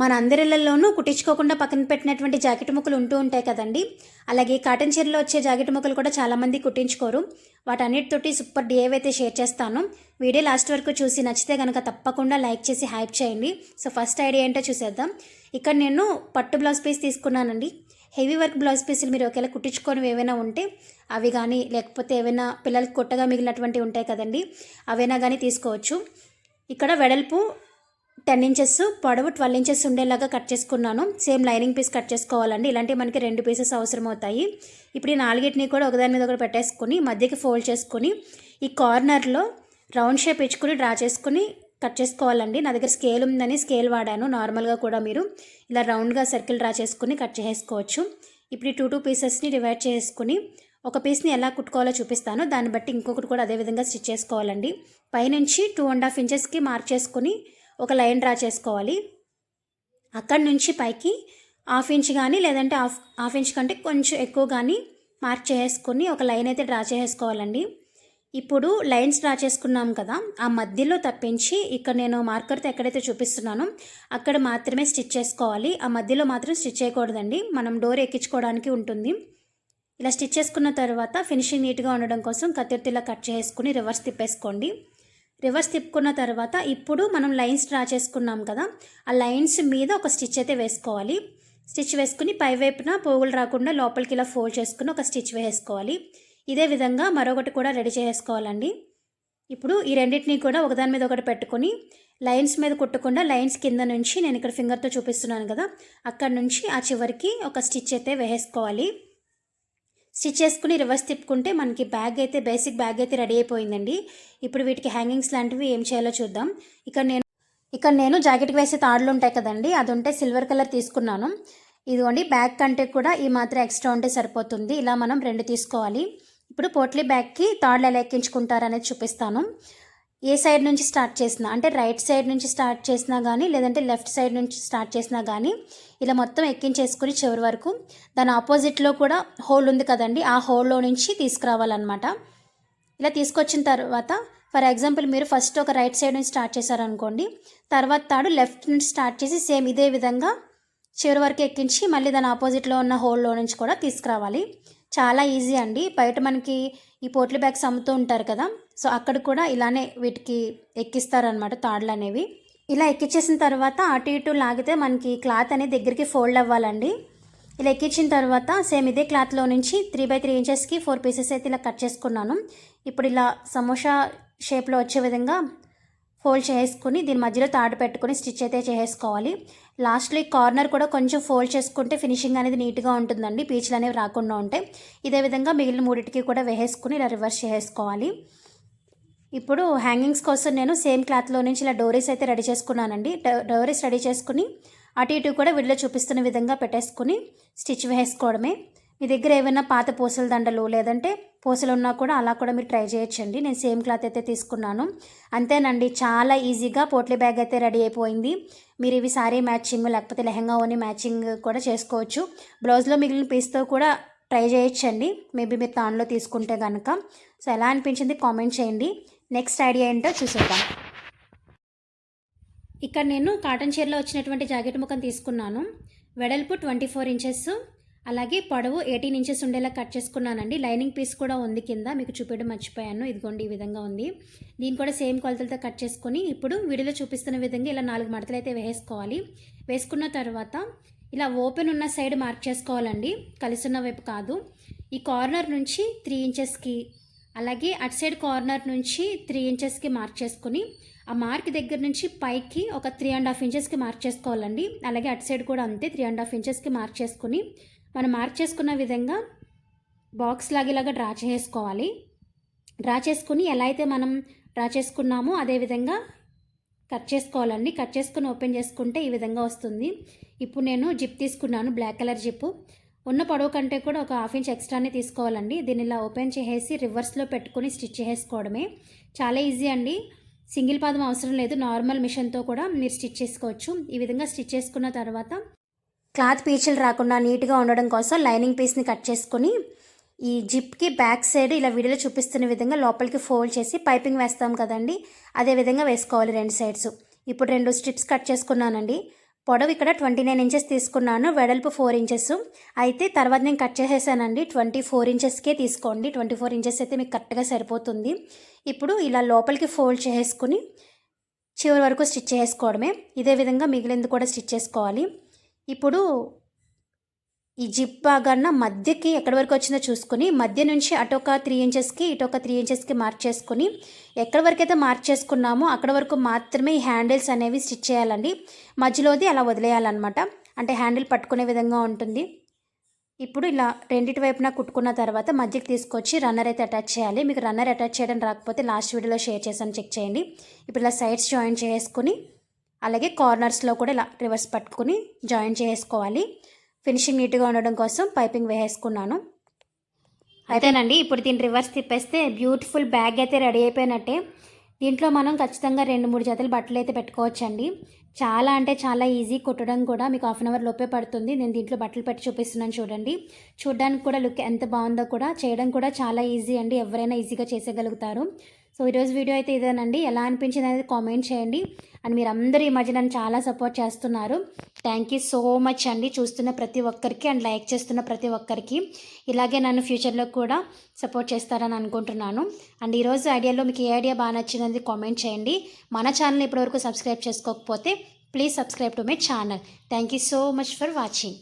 మన కుట్టించుకోకుండా పక్కన పెట్టినటువంటి జాకెట్ ముక్కలు ఉంటూ ఉంటాయి కదండి. అలాగే కాటన్ చీరలో వచ్చే జాకెట్ ముక్కలు కూడా చాలామంది కుట్టించుకోరు. వాటన్నిటితోటి సూపర్ డిఏవ్ అయితే షేర్ చేస్తాను. వీడియో లాస్ట్ వరకు చూసి నచ్చితే కనుక తప్పకుండా లైక్ చేసి హైప్ చేయండి. సో ఫస్ట్ ఐడియా ఏంటో చూసేద్దాం. ఇక్కడ నేను పట్టు బ్లౌజ్ పీస్ తీసుకున్నానండి. హెవీ వర్క్ బ్లౌజ్ పీసులు మీరు ఒకవేళ కుట్టించుకొని ఏవైనా ఉంటే అవి కానీ లేకపోతే ఏవైనా పిల్లలకి కొట్టగా మిగిలినటువంటి ఉంటాయి కదండి అవైనా కానీ తీసుకోవచ్చు. ఇక్కడ వెడల్పు టెన్ ఇంచెస్ పొడవు ట్వెల్వ్ ఇంచెస్ ఉండేలాగా కట్ చేసుకున్నాను. సేమ్ లైనింగ్ పీస్ కట్ చేసుకోవాలండి. ఇలాంటివి మనకి రెండు పీసెస్ అవసరం అవుతాయి ఇప్పుడు ఈ నాలుగిటిని కూడా ఒకదాని మీద ఒకటి పెట్టేసుకుని మధ్యకి ఫోల్డ్ చేసుకొని ఈ కార్నర్లో రౌండ్ షేప్ ఇచ్చుకుని డ్రా చేసుకుని కట్ చేసుకోవాలండి. నా దగ్గర స్కేల్ ఉందని స్కేల్ వాడాను. నార్మల్గా కూడా మీరు ఇలా రౌండ్గా సర్కిల్ డ్రా చేసుకుని కట్ చేసుకోవచ్చు ఇప్పుడు ఈ టూ టూ పీసెస్ని డివైడ్ చేసుకుని ఒక పీస్ని ఎలా కుట్టుకోవాలో చూపిస్తాను. దాన్ని బట్టి ఇంకొకటి కూడా అదే విధంగా స్టిచ్ చేసుకోవాలండి. పైనుంచి టూ అండ్ హాఫ్ ఇంచెస్కి మార్క్ చేసుకుని ఒక లైన్ డ్రా చేసుకోవాలి. అక్కడి నుంచి పైకి హాఫ్ ఇంచ్ కానీ లేదంటే హాఫ్ హాఫ్ ఇంచ్ కంటే కొంచెం ఎక్కువ కానీ మార్క్ చేసుకొని ఒక లైన్ అయితే డ్రా చేసుకోవాలండి. ఇప్పుడు లైన్స్ డ్రా చేసుకున్నాం కదా ఆ మధ్యలో తప్పించి ఇక్కడ నేను మార్కర్తో ఎక్కడైతే చూపిస్తున్నానో అక్కడ మాత్రమే స్టిచ్ చేసుకోవాలి. ఆ మధ్యలో మాత్రం స్టిచ్ చేయకూడదండి. మనం డోర్ ఎక్కించుకోవడానికి ఉంటుంది. ఇలా స్టిచ్ చేసుకున్న తర్వాత ఫినిషింగ్ నీట్గా ఉండడం కోసం కత్తిర్తిలా కట్ చేసుకుని రివర్స్ తిప్పేసుకోండి. రివర్స్ తిప్పుకున్న తర్వాత ఇప్పుడు మనం లైన్స్ డ్రా చేసుకున్నాం కదా ఆ లైన్స్ మీద ఒక స్టిచ్ అయితే వేసుకోవాలి. స్టిచ్ వేసుకుని పై వైపున పోగులు రాకుండా లోపలికి ఇలా ఫోల్డ్ చేసుకుని ఒక స్టిచ్ వేసుకోవాలి. ఇదే విధంగా మరొకటి కూడా రెడీ చేసుకోవాలండి. ఇప్పుడు ఈ రెండింటిని కూడా ఒకదాని మీద ఒకటి పెట్టుకొని లైన్స్ మీద కుట్టకుండా లైన్స్ కింద నుంచి నేను ఇక్కడ ఫింగర్తో చూపిస్తున్నాను కదా అక్కడ నుంచి ఆ చివరికి ఒక స్టిచ్ అయితే వేసుకోవాలి. స్టిచ్ చేసుకుని రివర్స్ తిప్పుకుంటే మనకి బ్యాగ్ అయితే బేసిక్ బ్యాగ్ అయితే రెడీ అయిపోయిందండి. ఇప్పుడు వీటికి హ్యాంగింగ్స్ లాంటివి ఏం చేయాలో చూద్దాం. ఇక్కడ నేను ఇక్కడ నేను జాకెట్కి వేసే తాడులు ఉంటాయి కదండి అది ఉంటే సిల్వర్ కలర్ తీసుకున్నాను. ఇదిగోండి బ్యాగ్ కంటే కూడా ఈ మాత్రం ఎక్స్ట్రా ఉంటే సరిపోతుంది. ఇలా మనం రెండు తీసుకోవాలి. ఇప్పుడు పోట్లీ బ్యాగ్కి తాడులు ఎలా ఎక్కించుకుంటారనేది చూపిస్తాను. ఏ సైడ్ నుంచి స్టార్ట్ చేసినా అంటే రైట్ సైడ్ నుంచి స్టార్ట్ చేసినా కానీ లేదంటే లెఫ్ట్ సైడ్ నుంచి స్టార్ట్ చేసినా కానీ ఇలా మొత్తం ఎక్కించేసుకుని చివరి వరకు దాని ఆపోజిట్లో కూడా హోల్ ఉంది కదండి ఆ హోల్లో నుంచి తీసుకురావాలన్నమాట. ఇలా తీసుకొచ్చిన తర్వాత ఫర్ ఎగ్జాంపుల్ మీరు ఫస్ట్ ఒక రైట్ సైడ్ నుంచి స్టార్ట్ చేశారనుకోండి తర్వాత తాడు లెఫ్ట్ నుంచి స్టార్ట్ చేసి సేమ్ ఇదే విధంగా చివరి వరకు ఎక్కించి మళ్ళీ దాని ఆపోజిట్లో ఉన్న హోల్లో నుంచి కూడా తీసుకురావాలి. చాలా ఈజీ అండి. బయట మనకి ఈ పోట్లీ బ్యాగ్స్ అమ్ముతూ ఉంటారు కదా సో అక్కడ కూడా ఇలానే వీటికి ఎక్కిస్తారనమాట తాడులు అనేవి ఇలా ఎక్కించేసిన తర్వాత అటు ఇటు లాగితే మనకి క్లాత్ అనేది దగ్గరికి ఫోల్డ్ అవ్వాలండి. ఇలా ఎక్కించిన తర్వాత సేమ్ ఇదే క్లాత్లో నుంచి త్రీ బై త్రీ ఇంచెస్కి ఫోర్ పీసెస్ అయితే ఇలా కట్ చేసుకున్నాను. ఇప్పుడు ఇలా సమోసా షేప్లో వచ్చే విధంగా ఫోల్డ్ చేసుకుని దీని మధ్యలో తాడు పెట్టుకొని స్టిచ్ అయితే చేసుకోవాలి. లాస్ట్లో ఈ కార్నర్ కూడా కొంచెం ఫోల్డ్ చేసుకుంటే ఫినిషింగ్ అనేది నీట్గా ఉంటుందండి. పీచులు అనేవి రాకుండా ఉంటాయి. ఇదే విధంగా మిగిలిన మూడింటికి కూడా వేసేసుకుని ఇలా రివర్స్ చేసుకోవాలి ఇప్పుడు హ్యాంగింగ్స్ కోసం నేను సేమ్ క్లాత్లో నుంచి ఇలా డోరీస్ అయితే రెడీ చేసుకున్నానండి. డోరీస్ రెడీ చేసుకుని అటు ఇటు కూడా వీడిలో చూపిస్తున్న విధంగా పెట్టేసుకుని స్టిచ్ వేసుకోవడమే మీ దగ్గర ఏమైనా పాత పూసల దండలు లేదంటే పూసలు ఉన్నా కూడా అలా కూడా మీరు ట్రై చేయొచ్చండి. నేను సేమ్ క్లాత్ అయితే తీసుకున్నాను. అంతేనండి చాలా ఈజీగా పోట్లీ బ్యాగ్ అయితే రెడీ అయిపోయింది. మీరు ఇవి సారీ మ్యాచింగ్ లేకపోతే లెహంగా ఓని మ్యాచింగ్ కూడా చేసుకోవచ్చు. బ్లౌజ్లో మిగిలిన పీస్తో కూడా ట్రై చేయొచ్చండి. మేబీ మీరు తాన్లో తీసుకుంటే కనుక సో ఎలా అనిపించింది కామెంట్ చేయండి. నెక్స్ట్ ఐడియా ఏంటో చూసేద్దాం. ఇక్కడ నేను కాటన్ చీరలో వచ్చినటువంటి జాకెట్ ముఖం తీసుకున్నాను. వెడల్పు ట్వంటీ ఫోర్ ఇంచెస్. అలాగే పొడవు ఎయిటీన్ ఇంచెస్ ఉండేలా కట్ చేసుకున్నానండి. లైనింగ్ పీస్ కూడా ఉంది కింద. మీకు చూపించడం మర్చిపోయాను. ఇదిగోండి ఈ విధంగా ఉంది. దీన్ని కూడా సేమ్ కొలతలతో కట్ చేసుకొని ఇప్పుడు వీడియోలో చూపిస్తున్న విధంగా ఇలా నాలుగు మడతలు అయితే వేసుకోవాలి వేసుకున్న తర్వాత ఇలా ఓపెన్ ఉన్న సైడ్ మార్క్ చేసుకోవాలండి. కలిసున్న వైపు కాదు. ఈ కార్నర్ నుంచి త్రీ ఇంచెస్కి అలాగే అటు సైడ్ కార్నర్ నుంచి త్రీ ఇంచెస్కి మార్క్ చేసుకుని ఆ మార్క్ దగ్గర నుంచి పైకి ఒక త్రీ అండ్ హాఫ్ ఇంచెస్కి మార్క్ చేసుకోవాలండి. అలాగే అటు సైడ్ కూడా అంతే త్రీ అండ్ హాఫ్ ఇంచెస్కి మార్క్ చేసుకుని మనం మార్చేసుకున్న విధంగా బాక్స్ లాగేలాగా డ్రా చేసుకోవాలి. డ్రా చేసుకుని ఎలా అయితే మనం డ్రా చేసుకున్నామో అదే విధంగా కట్ చేసుకోవాలండి. కట్ చేసుకుని ఓపెన్ చేసుకుంటే ఈ విధంగా వస్తుంది. ఇప్పుడు నేను జిప్ తీసుకున్నాను బ్లాక్ కలర్ జిప్పు ఉన్న పొడవు కంటే కూడా ఒక హాఫ్ ఇంచ్ ఎక్స్ట్రానే తీసుకోవాలండి. దీన్ని ఇలా ఓపెన్ చేసేసి రివర్స్లో పెట్టుకొని స్టిచ్ చేసుకోవడమే చాలా ఈజీ అండి. సింగిల్ పాదం అవసరం లేదు. నార్మల్ మిషన్తో కూడా మీరు స్టిచ్ చేసుకోవచ్చు. ఈ విధంగా స్టిచ్ చేసుకున్న తర్వాత క్లాత్ పీచులు రాకుండా నీట్గా ఉండడం కోసం లైనింగ్ పీస్ని కట్ చేసుకుని ఈ జిప్కి బ్యాక్ సైడ్ ఇలా వీడియోలో చూపిస్తున్న విధంగా లోపలికి ఫోల్డ్ చేసి పైపింగ్ వేస్తాం కదండి. అదే విధంగా వేసుకోవాలి రెండు సైడ్స్. ఇప్పుడు రెండు స్ట్రిప్స్ కట్ చేసుకున్నానండి. పొడవు ఇక్కడ ట్వంటీ నైన్ ఇంచెస్ తీసుకున్నాను. వెడల్పు ఫోర్ ఇంచెస్. అయితే తర్వాత నేను కట్ చేసేసానండి. ట్వంటీ ఫోర్ ఇంచెస్కే తీసుకోండి. ట్వంటీ ఫోర్ ఇంచెస్ అయితే మీకు కరెక్ట్గా సరిపోతుంది. ఇప్పుడు ఇలా లోపలికి ఫోల్డ్ చేసుకుని చివరి వరకు స్టిచ్ చేసుకోవడమే. ఇదే విధంగా మిగిలింది కూడా స్టిచ్ చేసుకోవాలి. ఇప్పుడు ఈ జిప్ భాగాన్న మధ్యకి ఎక్కడి వరకు వచ్చిందో చూసుకుని మధ్య నుంచి అటొక త్రీ ఇంచెస్కి ఇటొక త్రీ ఇంచెస్కి మార్క్ చేసుకుని ఎక్కడి వరకు అయితే మార్క్ చేసుకున్నామో అక్కడ వరకు మాత్రమే ఈ హ్యాండిల్స్ అనేవి స్టిచ్ చేయాలండి. మధ్యలోది అలా వదిలేయాలన్నమాట. అంటే హ్యాండిల్ పట్టుకునే విధంగా ఉంటుంది. ఇప్పుడు ఇలా రెండిటి వైపున కుట్టుకున్న తర్వాత మధ్యకి తీసుకొచ్చి రన్నర్ అయితే అటాచ్ చేయాలి. మీకు రన్నర్ అటాచ్ చేయడం రాకపోతే లాస్ట్ వీడియోలో షేర్ చేశాను చెక్ చేయండి. ఇప్పుడు ఇలా సైడ్స్ జాయిన్ చేసుకుని అలాగే కార్నర్స్లో కూడా ఇలా రివర్స్ పట్టుకుని జాయిన్ చేసుకోవాలి. ఫినిషింగ్ నీట్గా ఉండడం కోసం పైపింగ్ వేసేసుకున్నాను. అయితేనండి ఇప్పుడు దీన్ని రివర్స్ తిప్పేస్తే బ్యూటిఫుల్ బ్యాగ్ అయితే రెడీ అయిపోయినట్టే. దీంట్లో మనం ఖచ్చితంగా రెండు మూడు జతలు బట్టలు అయితే పెట్టుకోవచ్చండి. చాలా అంటే చాలా ఈజీ కుట్టడం కూడా మీకు హాఫ్ అన్ అవర్ లోపే పడుతుంది. నేను దీంట్లో బట్టలు పెట్టి చూపిస్తున్నాను చూడండి. చూడడానికి కూడా లుక్ ఎంత బాగుందో కూడా చేయడం కూడా చాలా ఈజీ అండి. ఎవరైనా ఈజీగా చేసేయగలుగుతారు. సో ఈరోజు వీడియో అయితే ఇదేనండి. ఎలా అనిపించింది అనేది కామెంట్ చేయండి. అండ్ మీరు అందరూ ఈ మధ్య నన్ను చాలా సపోర్ట్ చేస్తున్నారు. థ్యాంక్ యూ సో మచ్ అండి. చూస్తున్న ప్రతి ఒక్కరికి అండ్ లైక్ చేస్తున్న ప్రతి ఒక్కరికి. ఇలాగే నన్ను ఫ్యూచర్లో కూడా సపోర్ట్ చేస్తారని అనుకుంటున్నాను. అండ్ ఈరోజు ఐడియాలో మీకు ఏ ఐడియా బాగా నచ్చింది కామెంట్ చేయండి. మన ఛానల్ ఇప్పటివరకు సబ్స్క్రైబ్ చేసుకోకపోతే please subscribe to my channel. Thank you so much for watching